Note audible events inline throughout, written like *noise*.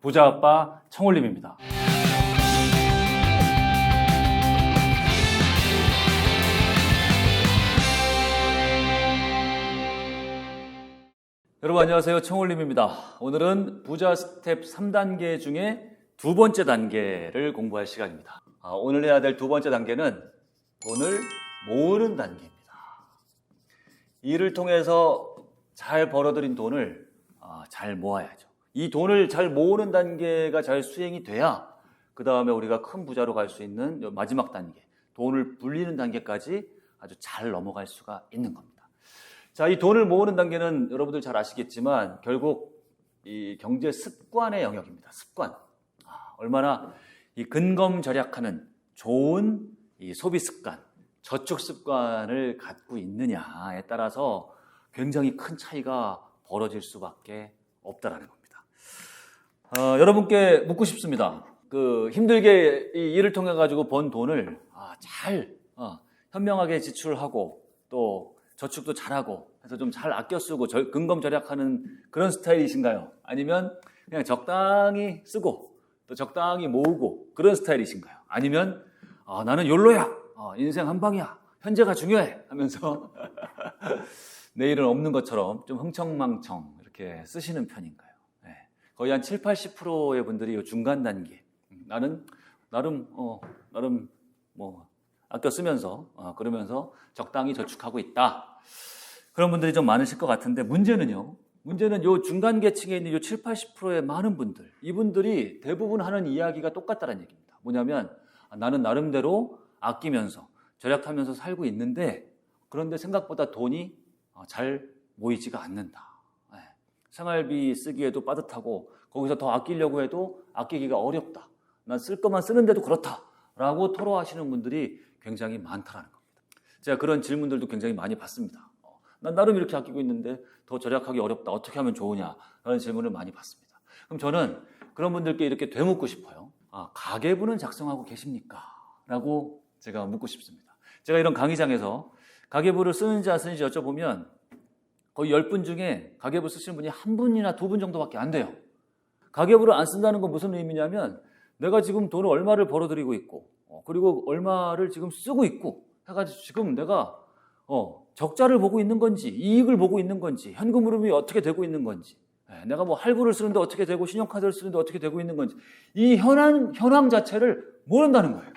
부자 아빠 청올림입니다. 여러분 안녕하세요. 청올림입니다. 오늘은 부자 스텝 3단계 중에 두 번째 단계를 공부할 시간입니다. 아, 오늘 해야 될 두 번째 단계는 돈을 모으는 단계입니다. 일을 통해서 잘 벌어들인 돈을 아, 잘 모아야죠. 이 돈을 잘 모으는 단계가 잘 수행이 돼야 그 다음에 우리가 큰 부자로 갈 수 있는 마지막 단계, 돈을 불리는 단계까지 아주 잘 넘어갈 수가 있는 겁니다. 자, 이 돈을 모으는 단계는 여러분들 잘 아시겠지만 결국 이 경제 습관의 영역입니다. 습관. 아, 얼마나 이 근검 절약하는 좋은 이 소비 습관, 저축 습관을 갖고 있느냐에 따라서 굉장히 큰 차이가 벌어질 수밖에 없다라는 겁니다. 어, 여러분께 묻고 싶습니다. 그 힘들게 이 일을 통해 가지고 번 돈을 아, 잘 어, 현명하게 지출하고 또 저축도 잘하고 해서 좀 잘 아껴 쓰고 절, 근검 절약하는 그런 스타일이신가요? 아니면 그냥 적당히 쓰고 또 적당히 모으고 그런 스타일이신가요? 아니면 아, 나는 욜로야 어, 인생 한 방이야 현재가 중요해 하면서 *laughs* 내일은 없는 것처럼 좀 흥청망청 이렇게 쓰시는 편인가요? 네. 거의 한 7, 80%의 분들이 이 중간 단계 음, 나는 나름 어, 나름 뭐 아껴 쓰면서 어, 그러면서 적당히 저축하고 있다. 그런 분들이 좀 많으실 것 같은데 문제는요. 문제는 요 중간 계층에 있는 요 7, 80%의 많은 분들 이분들이 대부분 하는 이야기가 똑같다는 얘기입니다. 뭐냐면 아, 나는 나름대로 아끼면서 절약하면서 살고 있는데 그런데 생각보다 돈이 어, 잘 모이지가 않는다. 네. 생활비 쓰기에도 빠듯하고 거기서 더 아끼려고 해도 아끼기가 어렵다. 난 쓸 것만 쓰는데도 그렇다. 라고 토로하시는 분들이 굉장히 많다라는 겁니다. 제가 그런 질문들도 굉장히 많이 받습니다. 어, 난 나름 이렇게 아끼고 있는데 더 절약하기 어렵다. 어떻게 하면 좋으냐? 라는 질문을 많이 받습니다. 그럼 저는 그런 분들께 이렇게 되묻고 싶어요. 아, 가계부는 작성하고 계십니까? 라고 제가 묻고 싶습니다. 제가 이런 강의장에서 가계부를 쓰는지 안 쓰는지 여쭤보면 거의 10분 중에 가계부 쓰시는 분이 한 분이나 두 분 정도밖에 안 돼요. 가계부를 안 쓴다는 건 무슨 의미냐면 내가 지금 돈을 얼마를 벌어들이고 있고 어, 그리고 얼마를 지금 쓰고 있고 해가지고 지금 내가 어, 적자를 보고 있는 건지 이익을 보고 있는 건지 현금 흐름이 어떻게 되고 있는 건지 예, 내가 뭐 할부를 쓰는데 어떻게 되고 신용카드를 쓰는데 어떻게 되고 있는 건지 이 현황 현황 자체를 모른다는 거예요.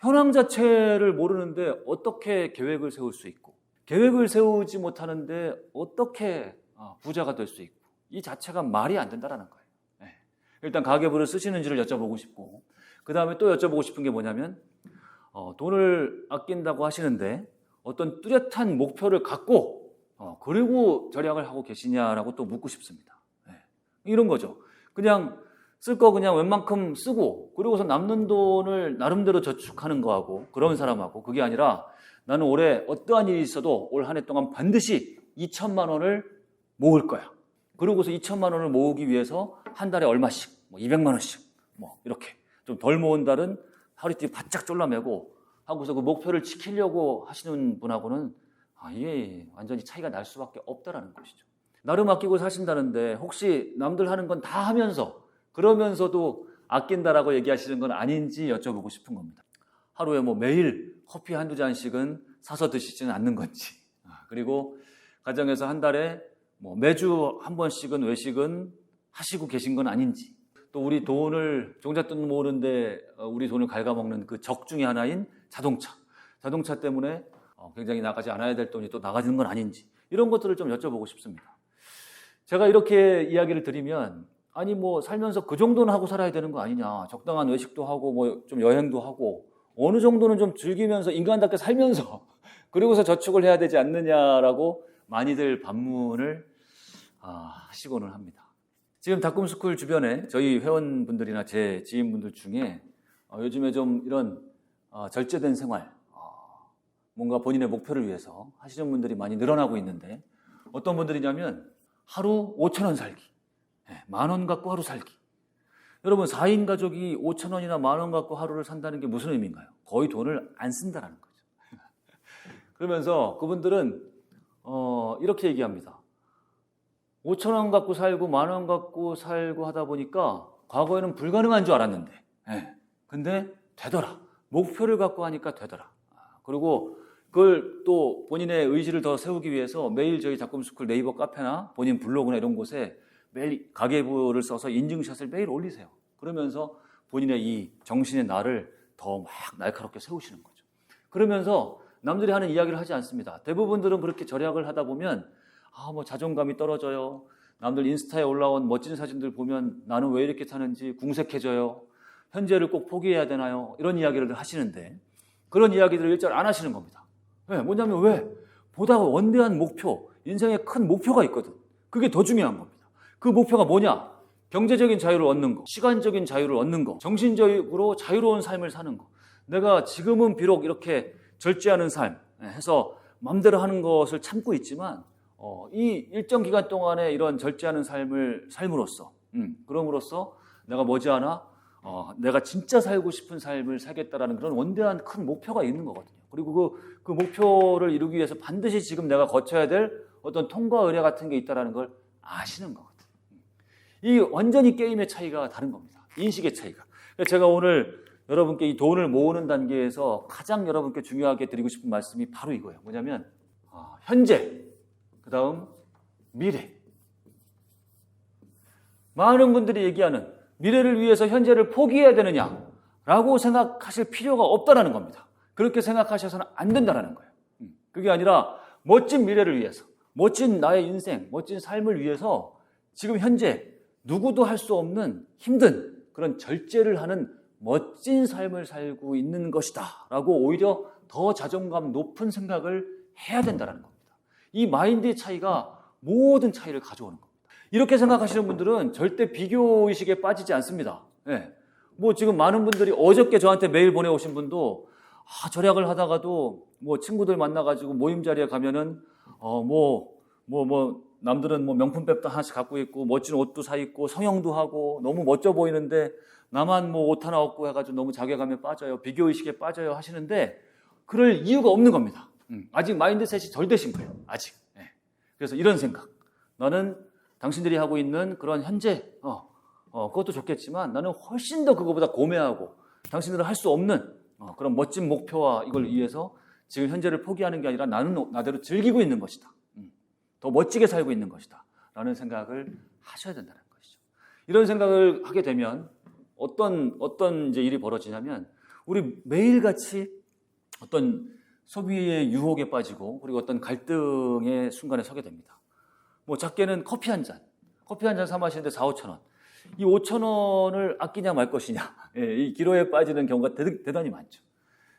현황 자체를 모르는데 어떻게 계획을 세울 수 있고 계획을 세우지 못하는데 어떻게 어, 부자가 될 수 있고 이 자체가 말이 안 된다라는 거예요. 예. 일단 가계부를 쓰시는지를 여쭤보고 싶고 그 다음에 또 여쭤보고 싶은 게 뭐냐면 어, 돈을 아낀다고 하시는데 어떤 뚜렷한 목표를 갖고 어, 그리고 절약을 하고 계시냐라고 또 묻고 싶습니다. 예. 이런 거죠. 그냥 쓸 거 그냥 웬만큼 쓰고 그리고서 남는 돈을 나름대로 저축하는 거하고 그런 사람하고 그게 아니라 나는 올해 어떠한 일이 있어도 올 한 해 동안 반드시 2천만 원을 모을 거야. 그러고서 2천만 원을 모으기 위해서 한 달에 얼마씩, 뭐 200만 원씩, 뭐 이렇게 좀 덜 모은 달은 허리띠 바짝 졸라매고 하고서 그 목표를 지키려고 하시는 분하고는 아, 이게 완전히 차이가 날 수밖에 없다라는 것이죠. 나름 아끼고 사신다는데 혹시 남들 하는 건 다 하면서 그러면서도 아낀다라고 얘기하시는 건 아닌지 여쭤보고 싶은 겁니다. 하루에 뭐 매일 커피 한두 잔씩은 사서 드시지는 않는 건지. 아, 그리고 가정에서 한 달에 뭐 매주 한 번씩은 외식은 하시고 계신 건 아닌지. 또 우리 돈을 종잣돈 모으는데 어, 우리 돈을 갉아먹는 그 적 중에 하나인 자동차. 자동차 때문에 어, 굉장히 나가지 않아야 될 돈이 또 나가지는 건 아닌지. 이런 것들을 좀 여쭤보고 싶습니다. 제가 이렇게 이야기를 드리면 아니 뭐 살면서 그 정도는 하고 살아야 되는 거 아니냐. 적당한 외식도 하고 뭐 좀 여행도 하고 어느 정도는 좀 즐기면서 인간답게 살면서 *laughs* 그리고서 저축을 해야 되지 않느냐라고 많이들 반문을 아, 하시고는 합니다. 지금 닭꿈스쿨 주변에 저희 회원분들이나 제 지인분들 중에 어, 요즘에 좀 이런 어, 절제된 생활, 어, 뭔가 본인의 목표를 위해서 하시는 분들이 많이 늘어나고 있는데 어떤 분들이냐면 하루 5천 원 살기, 네, 만 원 갖고 하루 살기. 여러분 4인 가족이 5천 원이나 만 원 갖고 하루를 산다는 게 무슨 의미인가요? 거의 돈을 안 쓴다라는 거죠. *laughs* 그러면서 그분들은 어, 이렇게 얘기합니다. 5천 원 갖고 살고 만 원 갖고 살고 하다 보니까 과거에는 불가능한 줄 알았는데, 예. 근데 되더라. 목표를 갖고 하니까 되더라. 아, 그리고 그걸 또 본인의 의지를 더 세우기 위해서 매일 저희 작품스쿨 네이버 카페나 본인 블로그나 이런 곳에 매일 가계부를 써서 인증샷을 매일 올리세요. 그러면서 본인의 이 정신의 날을 더막 날카롭게 세우시는 거죠. 그러면서 남들이 하는 이야기를 하지 않습니다. 대부분들은 그렇게 절약을 하다 보면 아, 뭐 자존감이 떨어져요. 남들 인스타에 올라온 멋진 사진들 보면 나는 왜 이렇게 사는지 궁색해져요. 현재를 꼭 포기해야 되나요? 이런 이야기를 하시는데 그런 이야기들을 일절 안 하시는 겁니다. 왜? 뭐냐면 왜? 보다 원대한 목표, 인생에 큰 목표가 있거든. 그게 더 중요한 겁니다. 그 목표가 뭐냐? 경제적인 자유를 얻는 거, 시간적인 자유를 얻는 거, 정신적으로 자유로운 삶을 사는 거. 내가 지금은 비록 이렇게 절제하는 삶 예, 해서 마음대로 하는 것을 참고 있지만 어, 이 일정 기간 동안에 이런 절제하는 삶을 삶으로써 음, 그럼으로써 내가 머지않아 어, 내가 진짜 살고 싶은 삶을 살겠다라는 그런 원대한 큰 목표가 있는 거거든요. 그리고 그, 그 목표를 이루기 위해서 반드시 지금 내가 거쳐야 될 어떤 통과 의례 같은 게 있다라는 걸 아시는 거거든요. 이 완전히 게임의 차이가 다른 겁니다. 인식의 차이가. 제가 오늘 여러분께 이 돈을 모으는 단계에서 가장 여러분께 중요하게 드리고 싶은 말씀이 바로 이거예요. 뭐냐면 아, 현재, 그 다음 미래. 많은 분들이 얘기하는 미래를 위해서 현재를 포기해야 되느냐라고 생각하실 필요가 없다라는 겁니다. 그렇게 생각하셔서는 안 된다라는 거예요. 음, 그게 아니라 멋진 미래를 위해서, 멋진 나의 인생, 멋진 삶을 위해서 지금 현재 누구도 할 수 없는 힘든 그런 절제를 하는 멋진 삶을 살고 있는 것이다. 라고 오히려 더 자존감 높은 생각을 해야 된다는 겁니다. 이 마인드의 차이가 모든 차이를 가져오는 겁니다. 이렇게 생각하시는 분들은 절대 비교의식에 빠지지 않습니다. 예. 뭐 지금 많은 분들이 어저께 저한테 메일 보내오신 분도 아, 절약을 하다가도 뭐 친구들 만나가지고 모임 자리에 가면은 어, 뭐, 뭐, 뭐, 남들은 뭐 명품백도 하나씩 갖고 있고 멋진 옷도 사 입고 성형도 하고 너무 멋져 보이는데 나만 뭐 옷 하나 얻고 해가지고 너무 자괴감에 빠져요. 비교의식에 빠져요 하시는데 그럴 이유가 없는 겁니다. 음, 아직 마인드셋이 덜 되신 거예요. 아직. 예. 그래서 이런 생각. 나는 당신들이 하고 있는 그런 현재, 어, 어, 그것도 좋겠지만 나는 훨씬 더 그거보다 고매하고 당신들은 할 수 없는 어, 그런 멋진 목표와 이걸 위해서 지금 현재를 포기하는 게 아니라 나는 나대로 즐기고 있는 것이다. 음, 더 멋지게 살고 있는 것이다. 라는 생각을 하셔야 된다는 것이죠. 이런 생각을 하게 되면 어떤, 어떤 이제 일이 벌어지냐면 우리 매일같이 어떤 소비의 유혹에 빠지고 그리고 어떤 갈등의 순간에 서게 됩니다. 뭐 작게는 커피 한 잔, 커피 한 잔 사 마시는데 4, 5천 원. 이 5천 원을 아끼냐 말 것이냐, *laughs* 예, 이 기로에 빠지는 경우가 대, 대단히 많죠.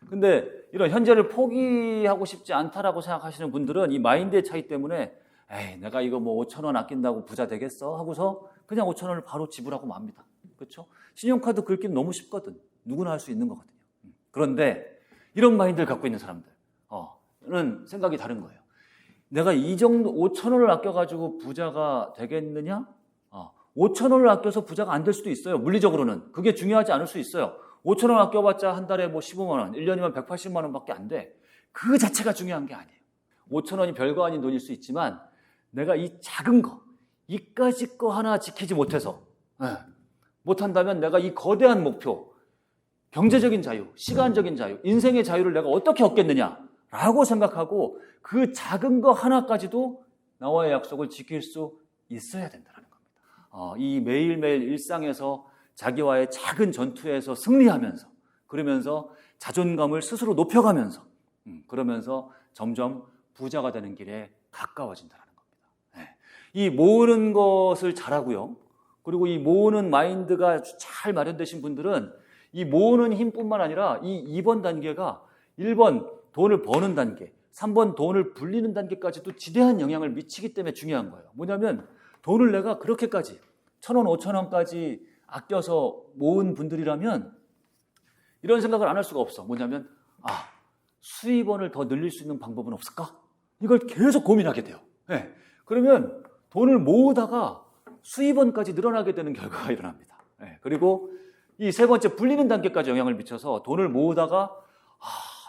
근데 이런 현재를 포기하고 싶지 않다라고 생각하시는 분들은 이 마인드의 차이 때문에 에이, 내가 이거 뭐 5천 원 아낀다고 부자 되겠어? 하고서 그냥 5천 원을 바로 지불하고 맙니다. 그렇죠? 신용카드 긁기는 너무 쉽거든. 누구나 할 수 있는 거거든요. 음. 그런데 이런 마인드를 갖고 있는 사람들은 생각이 다른 거예요. 내가 이 정도 5천 원을 아껴가지고 부자가 되겠느냐? 어, 5천 원을 아껴서 부자가 안 될 수도 있어요. 물리적으로는. 그게 중요하지 않을 수 있어요. 5천 원 아껴봤자 한 달에 뭐 15만 원, 1년이면 180만 원밖에 안 돼. 그 자체가 중요한 게 아니에요. 5천 원이 별거 아닌 돈일 수 있지만 내가 이 작은 거, 이까지 거 하나 지키지 못해서 예, 못한다면 내가 이 거대한 목표, 경제적인 자유, 시간적인 자유, 인생의 자유를 내가 어떻게 얻겠느냐라고 생각하고 그 작은 거 하나까지도 나와의 약속을 지킬 수 있어야 된다는 겁니다. 어, 이 매일매일 일상에서 자기와의 작은 전투에서 승리하면서 그러면서 자존감을 스스로 높여가면서 음, 그러면서 점점 부자가 되는 길에 가까워진다는. 네. 이 모으는 것을 잘하고요. 그리고 이 모으는 마인드가 잘 마련되신 분들은 이 모으는 힘뿐만 아니라 이 2번 단계가 1번 돈을 버는 단계, 3번 돈을 불리는 단계까지도 지대한 영향을 미치기 때문에 중요한 거예요. 뭐냐면 돈을 내가 그렇게까지 천 원, 오천 원까지 아껴서 모은 분들이라면 이런 생각을 안 할 수가 없어. 뭐냐면 아 수입원을 더 늘릴 수 있는 방법은 없을까? 이걸 계속 고민하게 돼요. 네. 그러면 돈을 모으다가 수입원까지 늘어나게 되는 결과가 일어납니다. 네. 그리고 이 세 번째 불리는 단계까지 영향을 미쳐서 돈을 모으다가 아,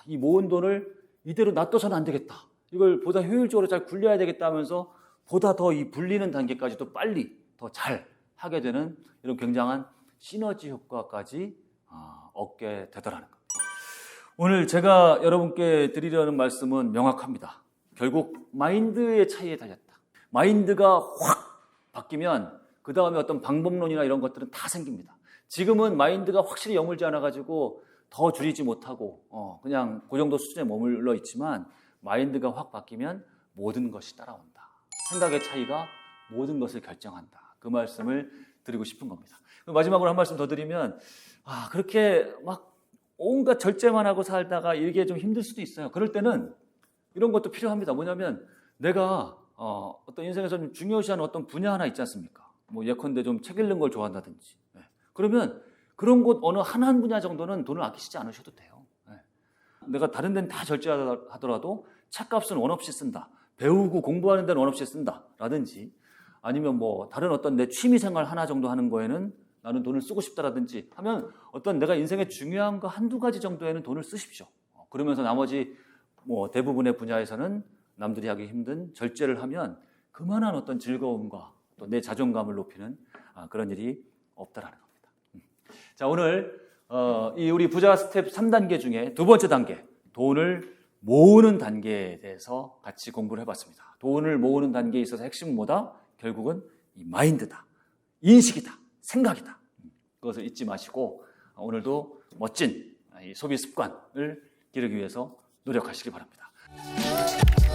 이 모은 돈을 이대로 놔둬서는 안 되겠다. 이걸 보다 효율적으로 잘 굴려야 되겠다 하면서 보다 더 이 불리는 단계까지도 빨리 더 잘 하게 되는 이런 굉장한 시너지 효과까지 아, 얻게 되더라는 겁니다. 오늘 제가 여러분께 드리려는 말씀은 명확합니다. 결국 마인드의 차이에 달렸다. 마인드가 확 바뀌면 그 다음에 어떤 방법론이나 이런 것들은 다 생깁니다. 지금은 마인드가 확실히 여물지 않아가지고 더 줄이지 못하고 어, 그냥 그 정도 수준에 머물러 있지만 마인드가 확 바뀌면 모든 것이 따라온다. 생각의 차이가 모든 것을 결정한다. 그 말씀을 드리고 싶은 겁니다. 마지막으로 한 말씀 더 드리면 아 그렇게 막 온갖 절제만 하고 살다가 이게 좀 힘들 수도 있어요. 그럴 때는 이런 것도 필요합니다. 뭐냐면 내가 어, 어떤 인생에서 좀 중요시하는 어떤 분야 하나 있지 않습니까? 뭐 예컨대 좀 책 읽는 걸 좋아한다든지. 예. 그러면 그런 곳 어느 한한 분야 정도는 돈을 아끼시지 않으셔도 돼요. 예. 내가 다른 데는 다 절제하더라도 책값은 원 없이 쓴다. 배우고 공부하는 데는 원 없이 쓴다. 라든지 아니면 뭐 다른 어떤 내 취미 생활 하나 정도 하는 거에는 나는 돈을 쓰고 싶다라든지 하면 어떤 내가 인생에 중요한 거 한두 가지 정도에는 돈을 쓰십시오. 어, 그러면서 나머지 뭐 대부분의 분야에서는 남들이 하기 힘든 절제를 하면 그만한 어떤 즐거움과 또 내 자존감을 높이는 아, 그런 일이 없다라는 겁니다. 음. 자, 오늘 어, 이 우리 부자 스텝 3단계 중에 두 번째 단계, 돈을 모으는 단계에 대해서 같이 공부를 해봤습니다. 돈을 모으는 단계에 있어서 핵심은 뭐다? 결국은 이 마인드다. 인식이다. 생각이다. 음, 그것을 잊지 마시고 어, 오늘도 멋진 이 소비 습관을 기르기 위해서 노력하시기 바랍니다. Helicopter.